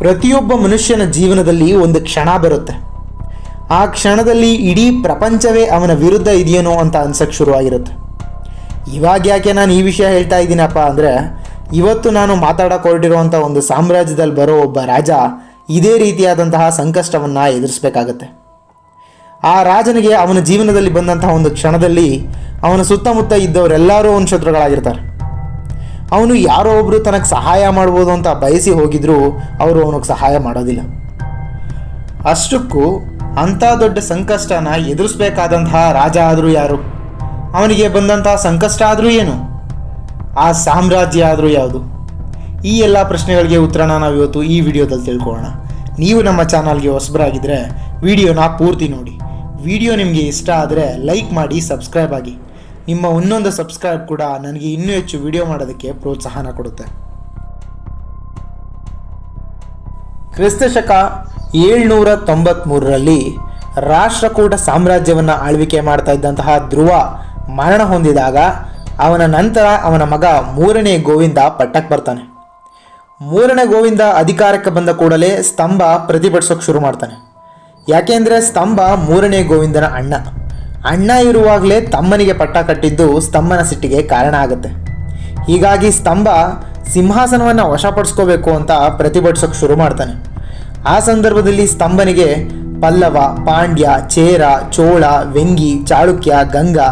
ಪ್ರತಿಯೊಬ್ಬ ಮನುಷ್ಯನ ಜೀವನದಲ್ಲಿ ಒಂದು ಕ್ಷಣ ಬರುತ್ತೆ. ಆ ಕ್ಷಣದಲ್ಲಿ ಇಡೀ ಪ್ರಪಂಚವೇ ಅವನ ವಿರುದ್ಧ ಇದೆಯೇನೋ ಅಂತ ಅನ್ಸಕ್ಕೆ ಶುರುವಾಗಿರುತ್ತೆ. ಇವಾಗ ಯಾಕೆ ನಾನು ಈ ವಿಷಯ ಹೇಳ್ತಾ ಇದ್ದೀನಪ್ಪ ಅಂದರೆ, ಇವತ್ತು ನಾನು ಮಾತಾಡಕ್ಕೆ ಹೊರಟಿರುವಂಥ ಒಂದು ಸಾಮ್ರಾಜ್ಯದಲ್ಲಿ ಬರೋ ಒಬ್ಬ ರಾಜ ಇದೇ ರೀತಿಯಾದಂತಹ ಸಂಕಷ್ಟವನ್ನು ಎದುರಿಸಬೇಕಾಗತ್ತೆ. ಆ ರಾಜನಿಗೆ ಅವನ ಜೀವನದಲ್ಲಿ ಬಂದಂತಹ ಒಂದು ಕ್ಷಣದಲ್ಲಿ ಅವನ ಸುತ್ತಮುತ್ತ ಇದ್ದವರೆಲ್ಲರೂ ಅವನ ಶತ್ರುಗಳಾಗಿರ್ತಾರೆ ಅವನು ಯಾರೋ ಒಬ್ಬರು ತನಗೆ ಸಹಾಯ ಮಾಡ್ಬೋದು ಅಂತ ಬಯಸಿ ಹೋಗಿದ್ರು ಅವರು ಅವನಿಗೆ ಸಹಾಯ ಮಾಡೋದಿಲ್ಲ. ಅಷ್ಟಕ್ಕೂ ಅಂಥ ದೊಡ್ಡ ಸಂಕಷ್ಟನ ಎದುರಿಸ್ಬೇಕಾದಂತಹ ರಾಜ ಆದರೂ ಯಾರು? ಅವನಿಗೆ ಬಂದಂತಹ ಸಂಕಷ್ಟ ಆದರೂ ಏನು? ಆ ಸಾಮ್ರಾಜ್ಯ ಆದರೂ ಯಾವುದು? ಈ ಎಲ್ಲ ಪ್ರಶ್ನೆಗಳಿಗೆ ಉತ್ತರನ ನಾವು ಇವತ್ತು ಈ ವಿಡಿಯೋದಲ್ಲಿ ತಿಳ್ಕೊಳ್ಳೋಣ. ನೀವು ನಮ್ಮ ಚಾನಲ್ಗೆ ಹೊಸಬರಾಗಿದ್ದರೆ ವಿಡಿಯೋನ ಪೂರ್ತಿ ನೋಡಿ. ವಿಡಿಯೋ ನಿಮಗೆ ಇಷ್ಟ ಆದರೆ ಲೈಕ್ ಮಾಡಿ, ಸಬ್ಸ್ಕ್ರೈಬ್ ಆಗಿ. ನಿಮ್ಮ ಒಂದೊಂದು ಸಬ್ಸ್ಕ್ರೈಬ್ ಕೂಡ ನನಗೆ ಇನ್ನೂ ಹೆಚ್ಚು ವಿಡಿಯೋ ಮಾಡೋದಕ್ಕೆ ಪ್ರೋತ್ಸಾಹನ ಕೊಡುತ್ತೆ. ಕ್ರಿಸ್ತ ಶಕ ಏಳ್ನೂರ ತೊಂಬತ್ಮೂರರಲ್ಲಿ ರಾಷ್ಟ್ರಕೂಟ ಸಾಮ್ರಾಜ್ಯವನ್ನು ಆಳ್ವಿಕೆ ಮಾಡ್ತಾ ಇದ್ದಂತಹ ಧ್ರುವ ಮರಣ ಹೊಂದಿದಾಗ ಅವನ ನಂತರ ಅವನ ಮಗ ಮೂರನೇ ಗೋವಿಂದ ಪಟ್ಟಕ್ಕೆ ಬರ್ತಾನೆ. ಮೂರನೇ ಗೋವಿಂದ ಅಧಿಕಾರಕ್ಕೆ ಬಂದ ಕೂಡಲೇ ಸ್ತಂಭ ಪ್ರತಿಭಟಿಸೋಕೆ ಶುರು ಮಾಡ್ತಾನೆ. ಯಾಕೆಂದರೆ ಸ್ತಂಭ ಮೂರನೇ ಗೋವಿಂದನ ಅಣ್ಣ. ಅಣ್ಣ ಇರುವಾಗಲೇ ತಮ್ಮನಿಗೆ ಪಟ್ಟ ಕಟ್ಟಿದ್ದು ಸ್ತಂಭನ ಸಿಟ್ಟಿಗೆ ಕಾರಣ ಆಗುತ್ತೆ. ಹೀಗಾಗಿ ಸ್ತಂಭ ಸಿಂಹಾಸನವನ್ನು ವಶಪಡಿಸ್ಕೋಬೇಕು ಅಂತ ಪ್ರತಿಭಟಿಸೋಕೆ ಶುರು ಮಾಡ್ತಾನೆ. ಆ ಸಂದರ್ಭದಲ್ಲಿ ಸ್ತಂಭನಿಗೆ ಪಲ್ಲವ, ಪಾಂಡ್ಯ, ಚೇರ, ಚೋಳ, ವೆಂಗಿ, ಚಾಳುಕ್ಯ, ಗಂಗಾ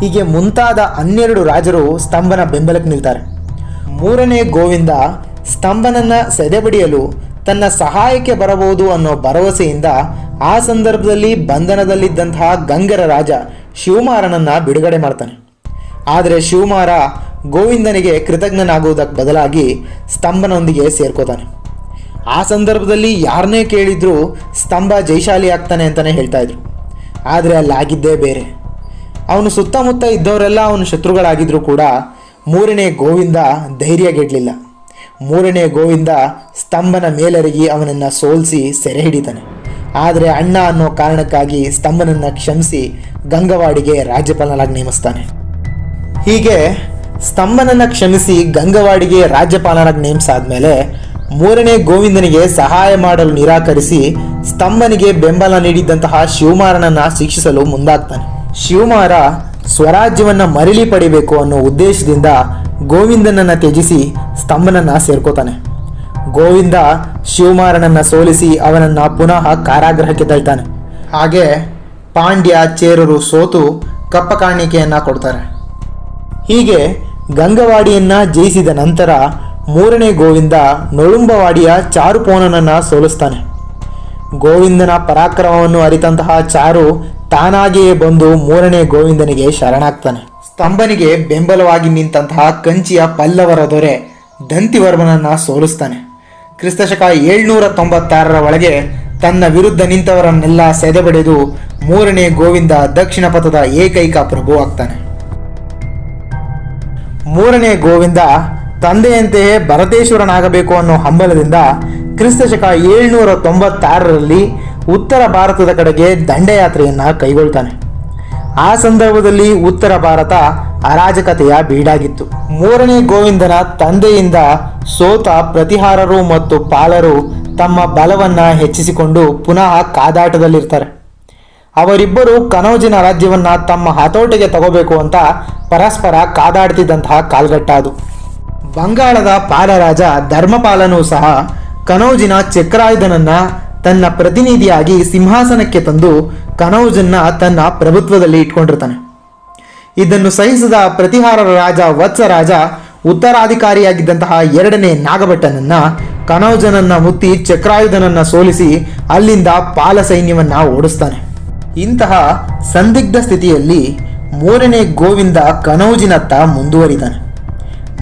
ಹೀಗೆ ಮುಂತಾದ ಹನ್ನೆರಡು ರಾಜರು ಸ್ತಂಭನ ಬೆಂಬಲಕ್ಕೆ ನಿಲ್ತಾರೆ. ಮೂರನೇ ಗೋವಿಂದ ಸ್ತಂಭನನ್ನು ಸೆದೆಬಡಿಯಲು ತನ್ನ ಸಹಾಯಕ್ಕೆ ಬರಬಹುದು ಅನ್ನೋ ಭರವಸೆಯಿಂದ ಆ ಸಂದರ್ಭದಲ್ಲಿ ಬಂಧನದಲ್ಲಿದ್ದಂತಹ ಗಂಗರ ರಾಜ ಶಿವಮಾರನನ್ನ ಬಿಡುಗಡೆ ಮಾಡ್ತಾನೆ. ಆದರೆ ಶಿವಮಾರ ಗೋವಿಂದನಿಗೆ ಕೃತಜ್ಞನಾಗುವುದಕ್ಕೆ ಬದಲಾಗಿ ಸ್ತಂಭನೊಂದಿಗೆ ಸೇರ್ಕೋತಾನೆ. ಆ ಸಂದರ್ಭದಲ್ಲಿ ಯಾರನ್ನೇ ಕೇಳಿದ್ರು ಸ್ತಂಭ ಜೈಶಾಲಿ ಆಗ್ತಾನೆ ಅಂತಲೇ ಹೇಳ್ತಾ ಇದ್ರು. ಆದರೆ ಅಲ್ಲಾಗಿದ್ದೇ ಬೇರೆ. ಅವನು ಸುತ್ತಮುತ್ತ ಇದ್ದವರೆಲ್ಲ ಅವನು ಶತ್ರುಗಳಾಗಿದ್ದರೂ ಕೂಡ ಮೂರನೇ ಗೋವಿಂದ ಧೈರ್ಯಗೆಡಲಿಲ್ಲ. ಮೂರನೇ ಗೋವಿಂದ ಸ್ತಂಭನ ಮೇಲರಿಗಿ ಅವನನ್ನು ಸೋಲಿಸಿ ಸೆರೆ ಹಿಡಿತಾನೆ ಆದರೆ ಅಣ್ಣ ಅನ್ನೋ ಕಾರಣಕ್ಕಾಗಿ ಸ್ತಂಭನನ್ನು ಕ್ಷಮಿಸಿ ಗಂಗವಾಡಿಗೆ ರಾಜ್ಯಪಾಲನಾಗಿ ನೇಮಿಸ್ತಾನೆ. ಹೀಗೆ ಸ್ತಂಭನನ್ನು ಕ್ಷಮಿಸಿ ಗಂಗವಾಡಿಗೆ ರಾಜ್ಯಪಾಲನಾಗಿ ನೇಮಿಸಾದ್ಮೇಲೆ ಮೂರನೇ ಗೋವಿಂದನಿಗೆ ಸಹಾಯ ಮಾಡಲು ನಿರಾಕರಿಸಿ ಸ್ತಂಭನಿಗೆ ಬೆಂಬಲ ನೀಡಿದ್ದಂತಹ ಶಿವಮಾರನನ್ನು ಶಿಕ್ಷಿಸಲು ಮುಂದಾಗ್ತಾನೆ. ಶಿವಮಾರ ಸ್ವರಾಜ್ಯವನ್ನು ಮರಳಿ ಪಡಿಬೇಕು ಅನ್ನೋ ಉದ್ದೇಶದಿಂದ ಗೋವಿಂದನನ್ನ ತ್ಯಜಿಸಿ ಸ್ತಂಭನನ್ನ ಸೇರ್ಕೋತಾನೆ. ಗೋವಿಂದ ಶಿವಮಾರನನ್ನು ಸೋಲಿಸಿ ಅವನನ್ನ ಪುನಃ ಕಾರಾಗೃಹಕ್ಕೆ ತಳ್ತಾನೆ. ಹಾಗೆ ಪಾಂಡ್ಯ ಚೇರರು ಸೋತು ಕಪ್ಪ ಕಾಣಿಕೆಯನ್ನು ಕೊಡ್ತಾರೆ. ಹೀಗೆ ಗಂಗವಾಡಿಯನ್ನ ಜಯಿಸಿದ ನಂತರ ಮೂರನೇ ಗೋವಿಂದ ನೊಳುಂಬವಾಡಿಯ ಚಾರುಪೋನನನ್ನ ಸೋಲಿಸ್ತಾನೆ. ಗೋವಿಂದನ ಪರಾಕ್ರಮವನ್ನು ಅರಿತಂತಹ ಚಾರು ತಾನಾಗಿಯೇ ಬಂದು ಮೂರನೇ ಗೋವಿಂದನಿಗೆ ಶರಣಾಗ್ತಾನೆ. ಸ್ತಂಭನಿಗೆ ಬೆಂಬಲವಾಗಿ ನಿಂತಹ ಕಂಚಿಯ ಪಲ್ಲವರ ದೊರೆ ದಂತಿವರ್ಮನನ್ನು ಸೋಲಿಸ್ತಾನೆ. ಕ್ರಿಸ್ತಶಕ ಏಳ್ನೂರ ತೊಂಬತ್ತಾರರ ಒಳಗೆ ತನ್ನ ವಿರುದ್ಧ ನಿಂತವರನ್ನೆಲ್ಲ ಸೆದೆಬಡೆದು ಮೂರನೇ ಗೋವಿಂದ ದಕ್ಷಿಣ ಪಥದ ಏಕೈಕ ಪ್ರಭು ಆಗ್ತಾನೆ. ಮೂರನೇ ಗೋವಿಂದ ತಂದೆಯಂತೆಯೇ ಭರತೇಶ್ವರನಾಗಬೇಕು ಅನ್ನೋ ಹಂಬಲದಿಂದ ಕ್ರಿಸ್ತಶಕ ಏಳ್ನೂರ ತೊಂಬತ್ತಾರರಲ್ಲಿ ಉತ್ತರ ಭಾರತದ ಕಡೆಗೆ ದಂಡಯಾತ್ರೆಯನ್ನು ಕೈಗೊಳ್ತಾನೆ. ಆ ಸಂದರ್ಭದಲ್ಲಿ ಉತ್ತರ ಭಾರತ ಅರಾಜಕತೆಯ ಬೀಡಾಗಿತ್ತು. ಮೂರನೇ ಗೋವಿಂದನ ತಂದೆಯಿಂದ ಸೋತ ಪ್ರತಿಹಾರರು ಮತ್ತು ಪಾಲರು ತಮ್ಮ ಬಲವನ್ನ ಹೆಚ್ಚಿಸಿಕೊಂಡು ಪುನಃ ಕಾದಾಟದಲ್ಲಿರ್ತಾರೆ. ಅವರಿಬ್ಬರು ಕನೌಜಿನ ರಾಜ್ಯವನ್ನ ತಮ್ಮ ಹತೋಟಿಗೆ ತಗೋಬೇಕು ಅಂತ ಪರಸ್ಪರ ಕಾದಾಡ್ತಿದ್ದಂತಹ ಕಾಲ್ಗಟ್ಟ ಅದು ಬಂಗಾಳದ ಪಾಲರಾಜ ಧರ್ಮಪಾಲನೂ ಸಹ ಕನೌಜಿನ ಚಕ್ರಾಯುಧನನ್ನ ತನ್ನ ಪ್ರತಿನಿಧಿಯಾಗಿ ಸಿಂಹಾಸನಕ್ಕೆ ತಂದು ಕನೌಜನ್ನ ತನ್ನ ಪ್ರಭುತ್ವದಲ್ಲಿ ಇಟ್ಕೊಂಡಿರ್ತಾನೆ. ಇದನ್ನು ಸಹಿಸಿದ ಪ್ರತಿಹಾರರ ರಾಜ ವತ್ಸರಾಜ ಉತ್ತರಾಧಿಕಾರಿಯಾಗಿದ್ದಂತಹ ಎರಡನೇ ನಾಗಭಟ್ಟನನ್ನ ಕನೌಜನನ್ನ ಮುತ್ತಿ ಚಕ್ರಾಯುಧನನ್ನ ಸೋಲಿಸಿ ಅಲ್ಲಿಂದ ಪಾಲ ಸೈನ್ಯವನ್ನ ಓಡಿಸ್ತಾನೆ. ಇಂತಹ ಸಂದಿಗ್ಧ ಸ್ಥಿತಿಯಲ್ಲಿ ಮೂರನೇ ಗೋವಿಂದ ಕನೌಜಿನತ್ತ ಮುಂದುವರಿದಾನೆ.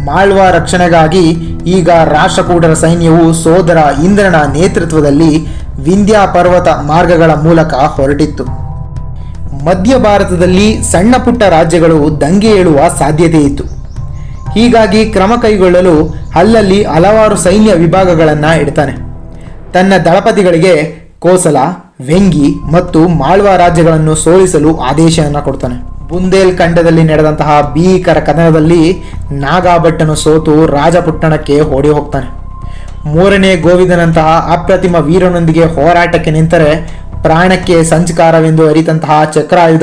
ಮಾಳ್ವ ರಕ್ಷಣೆಗಾಗಿ ಈಗ ರಾಷ್ಟ್ರಕೂಟರ ಸೈನ್ಯವು ಸೋದರ ಇಂದ್ರನ ನೇತೃತ್ವದಲ್ಲಿ ವಿಂಧ್ಯ ಪರ್ವತ ಮಾರ್ಗಗಳ ಮೂಲಕ ಹೊರಟಿತ್ತು. ಮಧ್ಯ ಭಾರತದಲ್ಲಿ ಸಣ್ಣ ಪುಟ್ಟ ರಾಜ್ಯಗಳು ದಂಗೆ ಏಳುವ ಸಾಧ್ಯತೆ ಇತ್ತು. ಹೀಗಾಗಿ ಕ್ರಮ ಕೈಗೊಳ್ಳಲು ಅಲ್ಲಲ್ಲಿ ಹಲವಾರು ಸೈನ್ಯ ವಿಭಾಗಗಳನ್ನು ಇಡ್ತಾನೆ. ತನ್ನ ದಳಪತಿಗಳಿಗೆ ಕೋಸಲ, ವೆಂಗಿ ಮತ್ತು ಮಾಳ್ವ ರಾಜ್ಯಗಳನ್ನು ಸೋಲಿಸಲು ಆದೇಶವನ್ನು ಕೊಡ್ತಾನೆ. ಬುಂದೇಲ್ ಖಂಡದಲ್ಲಿ ನಡೆದಂತಹ ಭೀಕರ ಕದನದಲ್ಲಿ ನಾಗಾಭಟ್ಟನು ಸೋತು ರಾಜಪುಟ್ಟಣಕ್ಕೆ ಓಡಿ ಹೋಗ್ತಾನೆ. ಮೂರನೇ ಗೋವಿಂದನಂತಹ ಅಪ್ರತಿಮ ವೀರನೊಂದಿಗೆ ಹೋರಾಟಕ್ಕೆ ನಿಂತರೆ ಪ್ರಾಣಕ್ಕೆ ಸಂಚಕಾರವೆಂದು ಅರಿತಂತಹ ಚಕ್ರಾಯುಧ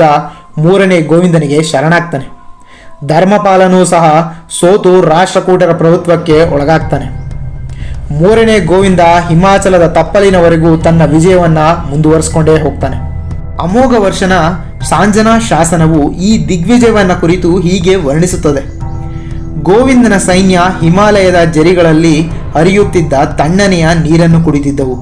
ಮೂರನೇ ಗೋವಿಂದನಿಗೆ ಶರಣಾಗ್ತಾನೆ. ಧರ್ಮಪಾಲನೂ ಸಹ ಸೋತು ರಾಷ್ಟ್ರಕೂಟರ ಪ್ರಭುತ್ವಕ್ಕೆ ಒಳಗಾಗ್ತಾನೆ. ಮೂರನೇ ಗೋವಿಂದ ಹಿಮಾಚಲದ ತಪ್ಪಲಿನವರೆಗೂ ತನ್ನ ವಿಜಯವನ್ನ ಮುಂದುವರಿಸಿಕೊಂಡೇ ಹೋಗ್ತಾನೆ. ಅಮೋಘ ವರ್ಷನ ಸಾಂಜನಾ ಶಾಸನವು ಈ ದಿಗ್ವಿಜಯವನ್ನ ಕುರಿತು ಹೀಗೆ ವರ್ಣಿಸುತ್ತದೆ. ಗೋವಿಂದನ ಸೈನ್ಯ ಹಿಮಾಲಯದ ಜರಿಗಳಲ್ಲಿ ಹರಿಯುತ್ತಿದ್ದ ತಣ್ಣನೆಯ ನೀರನ್ನು ಕುಡಿದಿದ್ದವು.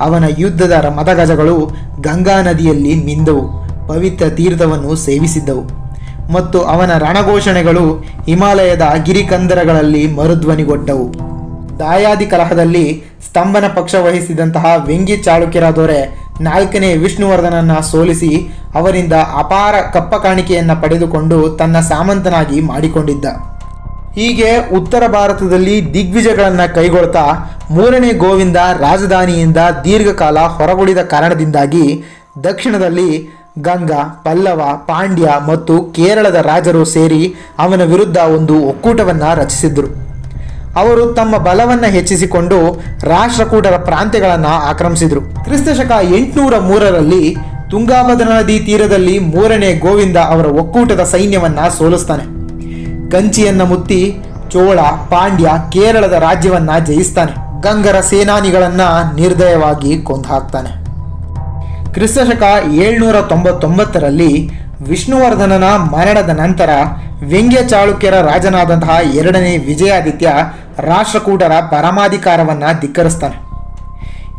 ಅವನ ಯುದ್ಧದ ಮದಗಜಗಳು ಗಂಗಾ ನದಿಯಲ್ಲಿ ಮಿಂದವು. ಪವಿತ್ರ ತೀರ್ಥವನ್ನು ಸೇವಿಸಿದ್ದವು. ಮತ್ತು ಅವನ ರಣಘೋಷಣೆಗಳು ಹಿಮಾಲಯದ ಗಿರಿಕಂದರಗಳಲ್ಲಿ ಮರುಧ್ವನಿಗೊಟ್ಟವು. ದಾಯಾದಿ ಕಲಹದಲ್ಲಿ ಸ್ತಂಭನ ಪಕ್ಷ ವಹಿಸಿದಂತಹ ವ್ಯಂಗ್ಯ ಚಾಳುಕ್ಯರ ದೊರೆ ನಾಲ್ಕನೇ ವಿಷ್ಣುವರ್ಧನನ್ನ ಸೋಲಿಸಿ ಅವರಿಂದ ಅಪಾರ ಕಪ್ಪ ಕಾಣಿಕೆಯನ್ನು ಪಡೆದುಕೊಂಡು ತನ್ನ ಸಾಮಂತನಾಗಿ ಮಾಡಿಕೊಂಡಿದ್ದ. ಹೀಗೆ ಉತ್ತರ ಭಾರತದಲ್ಲಿ ದಿಗ್ವಿಜಯಗಳನ್ನು ಕೈಗೊಳ್ತಾ ಮೂರನೇ ಗೋವಿಂದ ರಾಜಧಾನಿಯಿಂದ ದೀರ್ಘಕಾಲ ಹೊರಗುಳಿದ ಕಾರಣದಿಂದಾಗಿ ದಕ್ಷಿಣದಲ್ಲಿ ಗಂಗಾ, ಪಲ್ಲವ, ಪಾಂಡ್ಯ ಮತ್ತು ಕೇರಳದ ರಾಜರು ಸೇರಿ ಅವನ ವಿರುದ್ಧ ಒಂದು ಒಕ್ಕೂಟವನ್ನು ರಚಿಸಿದ್ದರು ಅವರು ತಮ್ಮ ಬಲವನ್ನು ಹೆಚ್ಚಿಸಿಕೊಂಡು ರಾಷ್ಟ್ರಕೂಟರ ಪ್ರಾಂತ್ಯಗಳನ್ನು ಆಕ್ರಮಿಸಿದರು. ಕ್ರಿಸ್ತಶಕ ಎಂಟುನೂರ ಮೂರರಲ್ಲಿ ತುಂಗಾಭದ್ರಾ ನದಿ ತೀರದಲ್ಲಿ ಮೂರನೇ ಗೋವಿಂದ ಅವರ ಒಕ್ಕೂಟದ ಸೈನ್ಯವನ್ನು ಸೋಲಿಸ್ತಾನೆ. ಕಂಚಿಯನ್ನ ಮುತ್ತಿ ಚೋಳ, ಪಾಂಡ್ಯ ಕೇರಳದ ರಾಜ್ಯವನ್ನ ಜಯಿಸ್ತಾನೆ. ಗಂಗರ ಸೇನಾನಿಗಳನ್ನ ನಿರ್ದಯವಾಗಿ ಕೊಂದು ಹಾಕ್ತಾನೆ ಕ್ರಿಸ್ತಶಕ ಏಳ್ನೂರ ತೊಂಬತ್ತೊಂಬತ್ತರಲ್ಲಿ ವಿಷ್ಣುವರ್ಧನನ ಮರಣದ ನಂತರ ವ್ಯಂಗ್ಯ ಚಾಳುಕ್ಯರ ರಾಜನಾದಂತಹ ಎರಡನೇ ವಿಜಯಾದಿತ್ಯ ರಾಷ್ಟ್ರಕೂಟರ ಪರಮಾಧಿಕಾರವನ್ನ ಧಿಕ್ಕರಿಸ್ತಾನೆ.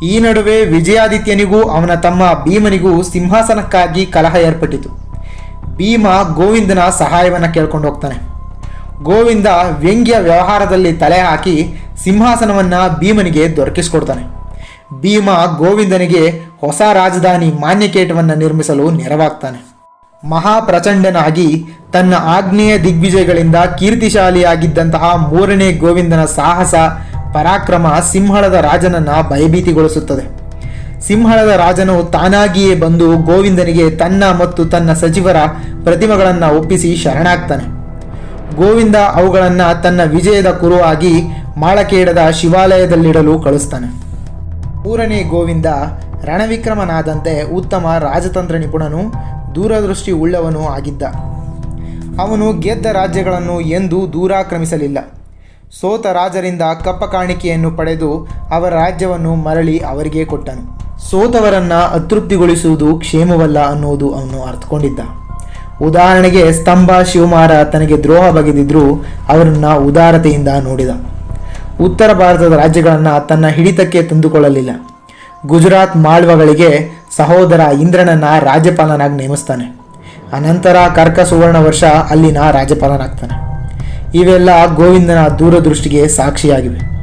ಈ ನಡುವೆ ವಿಜಯಾದಿತ್ಯನಿಗೂ ಅವನ ತಮ್ಮ ಭೀಮನಿಗೂ ಸಿಂಹಾಸನಕ್ಕಾಗಿ ಕಲಹ ಏರ್ಪಟ್ಟಿತು. ಭೀಮ ಗೋವಿಂದನ ಸಹಾಯವನ್ನು ಕೇಳ್ಕೊಂಡು ಹೋಗ್ತಾನೆ ಗೋವಿಂದ ವ್ಯಂಗ್ಯ ವ್ಯವಹಾರದಲ್ಲಿ ತಲೆ ಹಾಕಿ ಸಿಂಹಾಸನವನ್ನ ಭೀಮನಿಗೆ ದೊರಕಿಸಿಕೊಡ್ತಾನೆ. ಭೀಮ ಗೋವಿಂದನಿಗೆ ಹೊಸ ರಾಜಧಾನಿ ಮಾನ್ಯಕೇಟವನ್ನು ನಿರ್ಮಿಸಲು ನೆರವಾಗ್ತಾನೆ. ಮಹಾಪ್ರಚಂಡನಾಗಿ ತನ್ನ ಆಗ್ನೇಯ ದಿಗ್ವಿಜಯಗಳಿಂದ ಕೀರ್ತಿಶಾಲಿಯಾಗಿದ್ದಂತಹ ಮೂರನೇ ಗೋವಿಂದನ ಸಾಹಸ ಪರಾಕ್ರಮ ಸಿಂಹಳದ ರಾಜನನ್ನ ಭಯಭೀತಿಗೊಳಿಸುತ್ತದೆ. ಸಿಂಹಳದ ರಾಜನು ತಾನಾಗಿಯೇ ಬಂದು ಗೋವಿಂದನಿಗೆ ತನ್ನ ಮತ್ತು ತನ್ನ ಸಚಿವರ ಪ್ರತಿಮೆಗಳನ್ನು ಒಪ್ಪಿಸಿ ಶರಣಾಗ್ತಾನೆ. ಗೋವಿಂದ ಅವುಗಳನ್ನು ತನ್ನ ವಿಜಯದ ಕುರುವಾಗಿ ಮಾಳಕೇಡದ ಶಿವಾಲಯದಲ್ಲಿಡಲು ಕಳಿಸ್ತಾನೆ. ಮೂರನೇ ಗೋವಿಂದ ರಣವಿಕ್ರಮನಾದಂತೆ ಉತ್ತಮ ರಾಜತಂತ್ರ ನಿಪುಣನು, ದೂರದೃಷ್ಟಿ ಉಳ್ಳವನು ಆಗಿದ್ದ. ಅವನು ಗೆದ್ದ ರಾಜ್ಯಗಳನ್ನು ಎಂದೂ ದೂರಾಕ್ರಮಿಸಲಿಲ್ಲ. ಸೋತ ರಾಜರಿಂದ ಕಪ್ಪ ಕಾಣಿಕೆಯನ್ನು ಪಡೆದು ಅವರ ರಾಜ್ಯವನ್ನು ಮರಳಿ ಅವರಿಗೆ ಕೊಟ್ಟನು. ಸೋತವರನ್ನು ಅತೃಪ್ತಿಗೊಳಿಸುವುದು ಕ್ಷೇಮವಲ್ಲ ಅನ್ನುವುದು ಅವನು ಅರ್ಥಕೊಂಡಿದ್ದ. ಉದಾಹರಣೆಗೆ ಸ್ತಂಭ ಶಿವಮಾರ ತನಗೆ ದ್ರೋಹ ಬಗೆದಿದ್ರೂ ಅವರನ್ನ ಉದಾರತೆಯಿಂದ ನೋಡಿದ. ಉತ್ತರ ಭಾರತದ ರಾಜ್ಯಗಳನ್ನು ತನ್ನ ಹಿಡಿತಕ್ಕೆ ತಂದುಕೊಳ್ಳಲಿಲ್ಲ. ಗುಜರಾತ್ ಮಾಳ್ವಗಳಿಗೆ ಸಹೋದರ ಇಂದ್ರನನ್ನ ರಾಜ್ಯಪಾಲನಾಗಿ ನೇಮಿಸ್ತಾನೆ. ಅನಂತರ ಕರ್ಕ ಸುವರ್ಣ ವರ್ಷ ಅಲ್ಲಿನ ರಾಜ್ಯಪಾಲನಾಗ್ತಾನೆ. ಇವೆಲ್ಲ ಗೋವಿಂದನ ದೂರದೃಷ್ಟಿಗೆ ಸಾಕ್ಷಿಯಾಗಿವೆ.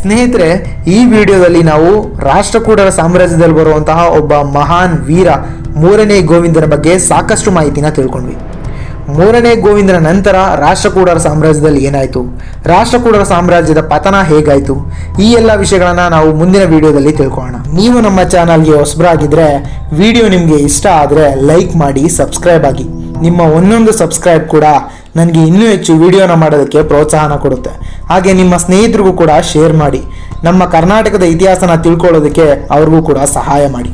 ಸ್ನೇಹಿತರೆ, ಈ ವಿಡಿಯೋದಲ್ಲಿ ನಾವು ರಾಷ್ಟ್ರಕೂಟರ ಸಾಮ್ರಾಜ್ಯದಲ್ಲಿ ಬರುವಂತಹ ಒಬ್ಬ ಮಹಾನ್ ವೀರ ಮೂರನೇ ಗೋವಿಂದನ ಬಗ್ಗೆ ಸಾಕಷ್ಟು ಮಾಹಿತಿನ ತಿಳ್ಕೊಂಡ್ವಿ. ಮೂರನೇ ಗೋವಿಂದನ ನಂತರ ರಾಷ್ಟ್ರಕೂಡರ ಸಾಮ್ರಾಜ್ಯದಲ್ಲಿ ಏನಾಯಿತು? ರಾಷ್ಟ್ರಕೂಡರ ಸಾಮ್ರಾಜ್ಯದ ಪತನ ಹೇಗಾಯಿತು? ಈ ಎಲ್ಲ ವಿಷಯಗಳನ್ನು ನಾವು ಮುಂದಿನ ವಿಡಿಯೋದಲ್ಲಿ ತಿಳ್ಕೊಳ್ಳೋಣ. ನೀವು ನಮ್ಮ ಚಾನಲ್ಗೆ ಹೊಸಬರಾಗಿದ್ದರೆ ವಿಡಿಯೋ ನಿಮಗೆ ಇಷ್ಟ ಆದರೆ ಲೈಕ್ ಮಾಡಿ, ಸಬ್ಸ್ಕ್ರೈಬ್ ಆಗಿ. ನಿಮ್ಮ ಒಂದೊಂದು ಸಬ್ಸ್ಕ್ರೈಬ್ ಕೂಡ ನನಗೆ ಇನ್ನೂ ಹೆಚ್ಚು ವಿಡಿಯೋನ ಮಾಡೋದಕ್ಕೆ ಪ್ರೋತ್ಸಾಹನ ಕೊಡುತ್ತೆ. ಹಾಗೆ ನಿಮ್ಮ ಸ್ನೇಹಿತರಿಗೂ ಕೂಡ ಶೇರ್ ಮಾಡಿ. ನಮ್ಮ ಕರ್ನಾಟಕದ ಇತಿಹಾಸನ ತಿಳ್ಕೊಳ್ಳೋದಕ್ಕೆ ಅವ್ರಿಗೂ ಕೂಡ ಸಹಾಯ ಮಾಡಿ.